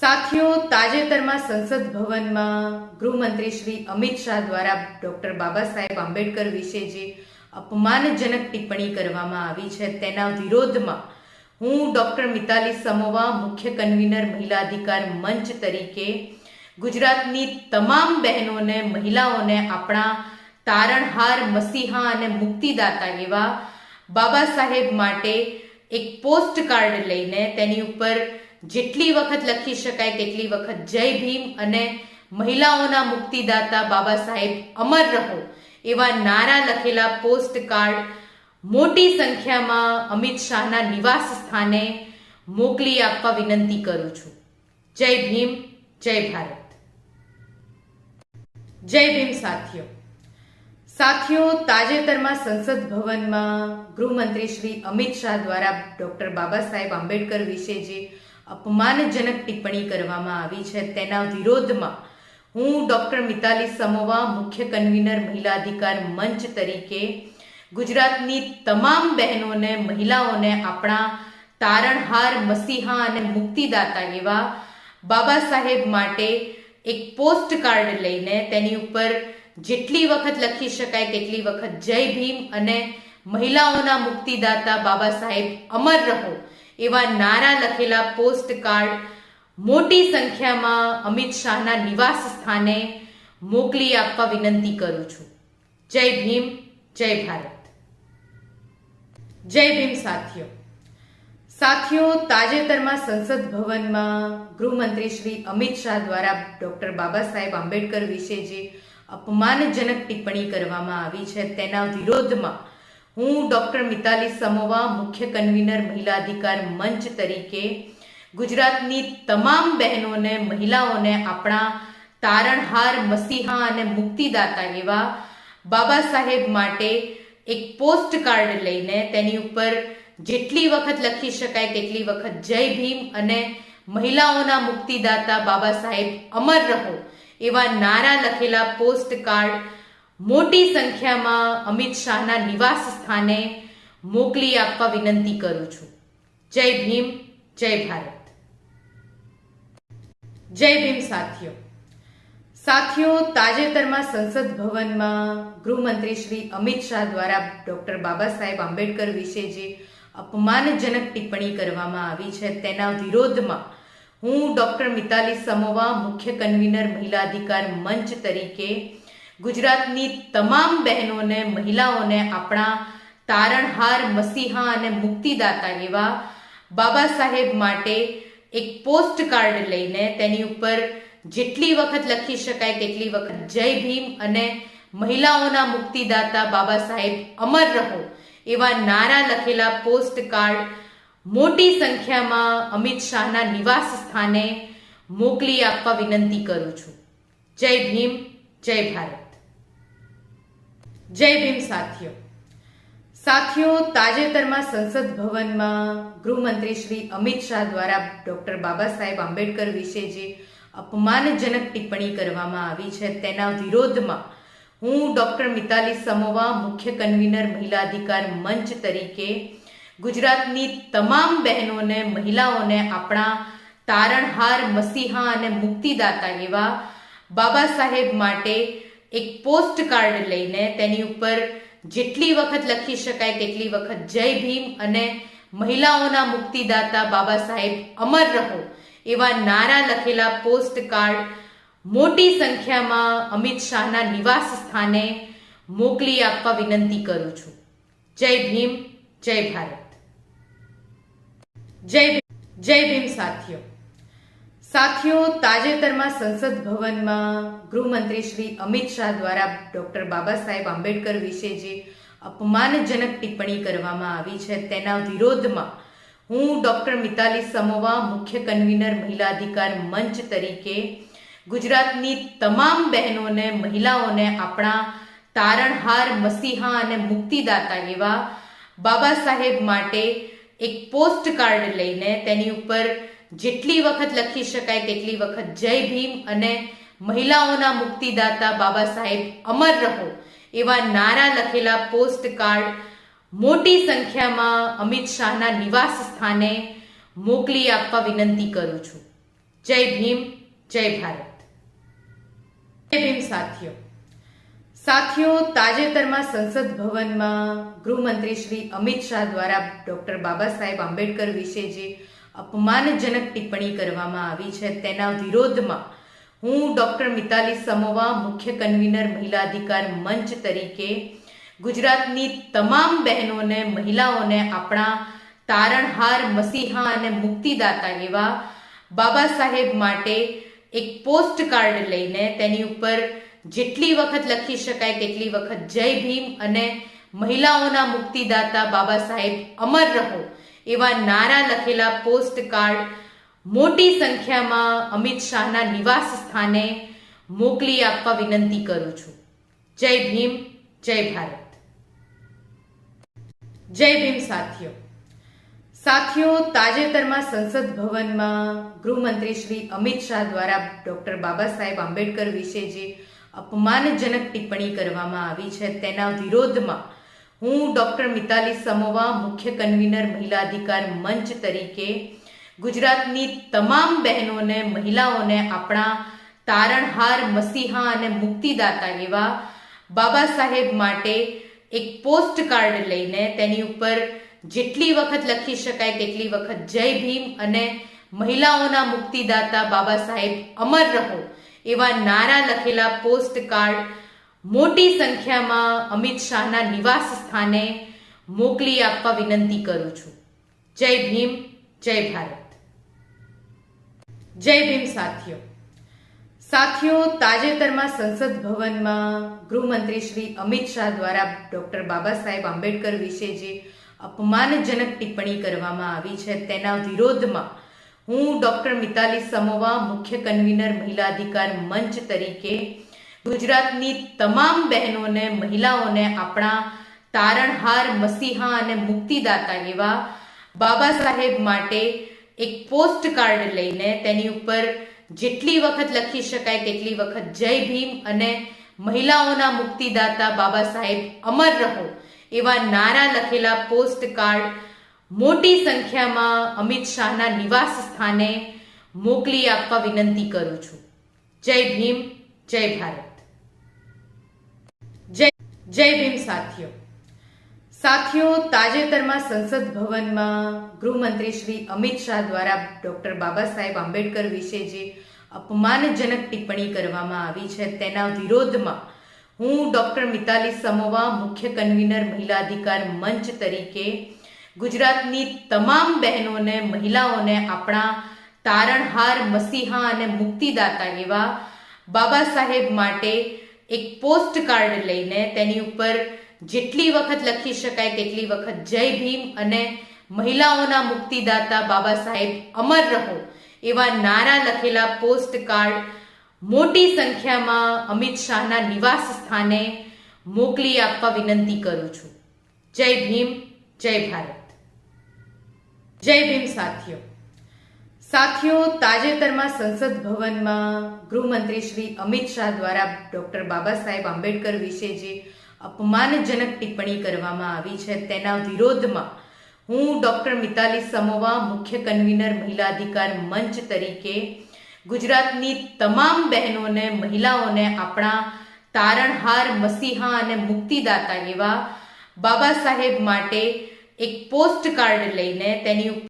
સાથીઓ, તાજેતરમાં સંસદ ભવનમાં ગૃહમંત્રી શ્રી અમિત શાહ દ્વારા ડોક્ટર બાબા સાહેબ આંબેડકર વિશે જે અપમાનજનક ટિપ્પણી કરવામાં આવી છે, તેના વિરોધમાં હું ડોક્ટર મિતાલી સમોવા, મુખ્ય કન્વીનર મહિલા અધિકાર મંચ તરીકે ગુજરાતની તમામ બહેનોને, મહિલાઓને આપણા તારણહાર મસીહા અને મુક્તિદાતા એવા બાબા સાહેબ માટે એક પોસ્ટ કાર્ડ લઈને તેની ઉપર જેટલી વખત લખી શકાય તેટલી વખત જય ભીમ અને મહિલાઓના મુક્તિદાતા બાબા સાહેબ અમર રહો એવા નારા લખેલા પોસ્ટ કાર્ડ મોટી સંખ્યામાં અમિત શાહના નિવાસ સ્થાને મોકલી આપવા વિનંતી કરું છું. જય ભીમ, જય ભારત. જય ભીમ સાથીઓ. સાથીઓ, તાજેતરમાં સંસદ ભવનમાં ગૃહમંત્રી શ્રી અમિત શાહ દ્વારા ડોક્ટર બાબા સાહેબ આંબેડકર વિશે જે અપમાનજનક ટિપ્પણી કરવામાં આવી છે. તેના વિરોધમાં હું ડોક્ટર મિતાલી સમોવા, મુખ્ય કન્વીનર મહિલા અધિકાર મંચ તરીકે ગુજરાતની તમામ બહેનોને, મહિલાઓને આપણા તારણહાર, મસીહા અને મુક્તિદાતા એવા બાબા સાહેબ માટે એક પોસ્ટ કાર્ડ લઈને તેની ઉપર જેટલી વખત લખી શકાય તેટલી વખત જય ભીમ અને મહિલાઓના મુક્તિદાતા બાબા સાહેબ અમર રહો. એવા નારા લખેલા પોસ્ટ કાર્ડ મોટી સંખ્યામાં અમિત શાહના નિવાસ સ્થાને મોકલી આપવા વિનંતી કરું છું. જય ભીમ, જય ભારત. જય ભીમ સાથીઓ. સાથીઓ, તાજેતરમાં સંસદ ભવનમાં ગૃહમંત્રી શ્રી અમિત શાહ દ્વારા ડોક્ટર બાબા સાહેબ આંબેડકર વિશે જે અપમાનજનક ટિપ્પણી કરવામાં આવી છે તેના વિરોધમાં હું ડૉક્ટર મિતાલી સમોવા મુખ્ય કન્વીનર મહિલા અધિકાર મંચ તરીકે ગુજરાતની તમામ બહેનોને, મહિલાઓને આપણા તારણહાર મસીહા અને મુક્તિદાતા એવા બાબા સાહેબ માટે એક પોસ્ટ કાર્ડ લઈને તેની ઉપર જેટલી વખત લખી શકાય તેટલી વખત જય ભીમ અને મહિલાઓના મુક્તિદાતા બાબા સાહેબ અમર રહો એવા નારા લખેલા પોસ્ટ કાર્ડ મોટી સંખ્યામાં અમિત શાહના નિવાસ સ્થાને મોકલી આપવા વિનંતી કરું છું. જય ભીમ, જય ભારત. જય ભીમ સાથીઓ. સાથીઓ, તાજેતરમાં સંસદ ભવનમાં ગૃહમંત્રી શ્રી અમિત શાહ દ્વારા ડોક્ટર બાબા સાહેબ આંબેડકર વિશે જે અપમાનજનક ટિપ્પણી કરવામાં આવી છે, તેના વિરોધમાં હું ડોક્ટર મિતાલી સમોવા મુખ્ય કન્વીનર મહિલા અધિકાર મંચ તરીકે ગુજરાતની તમામ બહેનોને, મહિલાઓને આપણા તારણહાર મસીહા અને મુક્તિદાતા એવા બાબા સાહેબ માટે એક પોસ્ટ કાર્ડ લઈને તેની ઉપર જેટલી વખત લખી શકાય તેટલી વખત જય ભીમ અને મહિલાઓના મુક્તિદાતા બાબા સાહેબ અમર રહો એવા નારા લખેલા પોસ્ટ કાર્ડ મોટી સંખ્યામાં અમિત શાહના નિવાસ સ્થાને મોકલી આપવા વિનંતી કરું છું. જય ભીમ, જય ભારત. જય ભીમ સાથીઓ. સાથીઓ, તાજેતરમાં સંસદ ભવનમાં ગૃહમંત્રી શ્રી અમિત શાહ દ્વારા ડોક્ટર બાબા સાહેબ આંબેડકર વિશે જે અપમાનજનક ટિપ્પણી કરવામાં આવી છે, તેના વિરોધમાં હું ડોક્ટર મિતાલી સમોવા, મુખ્ય કન્વીનર મહિલા અધિકાર મંચ તરીકે ગુજરાતની તમામ બહેનોને, મહિલાઓને આપણા તારણહાર મસીહા અને મુક્તિદાતા એવા બાબા સાહેબ માટે એક પોસ્ટ કાર્ડ લઈને તેની ઉપર જેટલી વખત લખી શકાય તેટલી વખત જય ભીમ અને મહિલાઓના મુક્તિદાતા બાબા સાહેબ અમર રહો એવા નારા લખેલા પોસ્ટ કાર્ડ મોટી સંખ્યામાં અમિત શાહના નિવાસ સ્થાને મોકલી આપવા વિનંતી કરું છું. જય ભીમ, જય ભારત. જય જય ભીમ સાથીઓ. સાથીઓ, તાજેતરમાં સંસદ ભવનમાં ગૃહમંત્રી શ્રી અમિત શાહ દ્વારા ડોક્ટર બાબા સાહેબ આંબેડકર વિશે જે અપમાનજનક ટિપ્પણી કરવામાં આવી છે, તેના વિરોધમાં હું ડોક્ટર મિતાલી સમોવા, મુખ્ય કન્વીનર મહિલા અધિકાર મંચ તરીકે ગુજરાતની તમામ બહેનોને, મહિલાઓને આપણા તારણહાર મસીહા અને મુક્તિદાતા એવા બાબા સાહેબ માટે એક પોસ્ટ કાર્ડ લઈને તેની ઉપર જેટલી વખત લખી શકાય તેટલી વખત જય ભીમ અને મહિલાઓના મુક્તિદાતા બાબા સાહેબ અમર રહો એવા નારા લખેલા પોસ્ટ કાર્ડ મોટી સંખ્યામાં અમિત શાહના નિવાસ સ્થાને મોકલી આપવા વિનંતી કરું છું. જય ભીમ, જય ભારત. જય ભીમ સાથીઓ. સાથીઓ, તાજેતરમાં સંસદ ભવનમાં ગૃહમંત્રી શ્રી અમિત શાહ દ્વારા ડોક્ટર બાબા સાહેબ આંબેડકર વિશે જે અપમાનજનક ટિપ્પણી કરવામાં આવી છે. તેના વિરોધમાં હું ડોક્ટર મિતાલી સમોવા, મુખ્ય કન્વીનર મહિલા અધિકાર મંચ તરીકે ગુજરાતની તમામ બહેનોને, મહિલાઓને આપણા તારણહાર મસીહા અને મુક્તિદાતા એવા બાબા સાહેબ માટે એક પોસ્ટ કાર્ડ લઈને તેની ઉપર જેટલી વખત લખી શકાય તેટલી વખત જય ભીમ અને મહિલાઓના મુક્તિદાતા બાબા સાહેબ અમર રહો. એવા નારા લખેલા પોસ્ટ કાર્ડ મોટી સંખ્યામાં અમિત શાહના નિવાસ સ્થાને મોકલી આપવા વિનંતી કરું છું. જય ભીમ, જય ભારત. જય ભીમ સાથીઓ. સાથીઓ, તાજેતરમાં સંસદ ભવનમાં ગૃહમંત્રી શ્રી અમિત શાહ દ્વારા ડોક્ટર બાબા સાહેબ આંબેડકર વિશે જે અપમાનજનક ટિપ્પણી કરવામાં આવી છે તેના વિરોધમાં હું ડૉક્ટર મિતાલી સમોવા મુખ્ય કન્વીનર મહિલા અધિકાર મંચ તરીકે ગુજરાતની તમામ બહેનોને, મહિલાઓને, આપણા તારણહાર મસીહા અને મુક્તિદાતા એવા બાબા સાહેબ માટે એક પોસ્ટ કાર્ડ લઈને તેની ઉપર જેટલી વખત લખી શકાય તેટલી વખત જય ભીમ અને મહિલાઓના મુક્તિદાતા બાબા સાહેબ અમર રહો એવા નારા લખેલા પોસ્ટ કાર્ડ મોટી સંખ્યામાં અમિત શાહના નિવાસ સ્થાને મોકલી આપવા વિનંતી કરું છું. જય ભીમ, જય ભારત. જય ભીમ સાથીઓ. સાથીઓ, તાજેતરમાં સંસદ ભવનમાં ગૃહમંત્રી શ્રી અમિત શાહ દ્વારા ડોક્ટર બાબા સાહેબ આંબેડકર વિશે જે અપમાનજનક ટિપ્પણી કરવામાં આવી છે, તેના વિરોધમાં હું ડોક્ટર મિતાલી સમોવા, મુખ્ય કન્વીનર મહિલા અધિકાર મંચ તરીકે ગુજરાતની તમામ બહેનોને, મહિલાઓને આપણા તારણહાર મસીહા અને મુક્તિદાતા એવા બાબા સાહેબ માટે એક પોસ્ટ કાર્ડ લઈને તેની ઉપર જેટલી વખત લખી શકાય તેટલી વખત જય ભીમ અને મહિલાઓના મુક્તિદાતા બાબા સાહેબ અમર રહો એવા નારા લખેલા પોસ્ટ કાર્ડ મોટી સંખ્યામાં અમિત શાહના નિવાસ સ્થાને મોકલી આપવા વિનંતી કરું છું. જય ભીમ, જય ભારત. જય ભીમ સાથીઓ. સાથીઓ, તાજેતરમાં સંસદ ભવનમાં ગૃહમંત્રી શ્રી અમિત શાહ દ્વારા ડોક્ટર બાબા સાહેબ આંબેડકર વિશે જે અપમાનજનક ટિપ્પણી કરવામાં આવી છે, તેના વિરોધમાં હું ડોક્ટર મિતાલી સમોવા, મુખ્ય કન્વીનર મહિલા અધિકાર મંચ તરીકે ગુજરાતની તમામ બહેનોને, મહિલાઓને આપણા તારણહાર મસીહા અને મુક્તિદાતા એવા બાબા સાહેબ માટે એક પોસ્ટ કાર્ડ લઈને તેની ઉપર જેટલી વખત લખી શકાય તેટલી વખત જય ભીમ અને મહિલાઓના મુક્તિદાતા બાબા સાહેબ અમર રહો એવા નારા લખેલા પોસ્ટ કાર્ડ મોટી સંખ્યામાં અમિત શાહના નિવાસ સ્થાને મોકલી આપવા વિનંતી કરું છું. જય ભીમ, જય ભારત. જય ભીમ, સાથીઓ. સાથીઓ, તાજેતરમાં સંસદ ભવનમાં ગૃહમંત્રી શ્રી અમિત શાહ દ્વારા ડોક્ટર બાબા સાહેબ આંબેડકર વિશે જે અપમાનજનક ટિપ્પણી કરવામાં આવી છે, તેના વિરોધમાં હું ડોક્ટર મિતાલી સમોવા, મુખ્ય કન્વીનર મહિલા અધિકાર મંચ તરીકે ગુજરાતની તમામ બહેનોને, મહિલાઓને આપણા તારણહાર મસીહા અને મુક્તિદાતા એવા બાબા સાહેબ માટે એક પોસ્ટ કાર્ડ લઈને તેની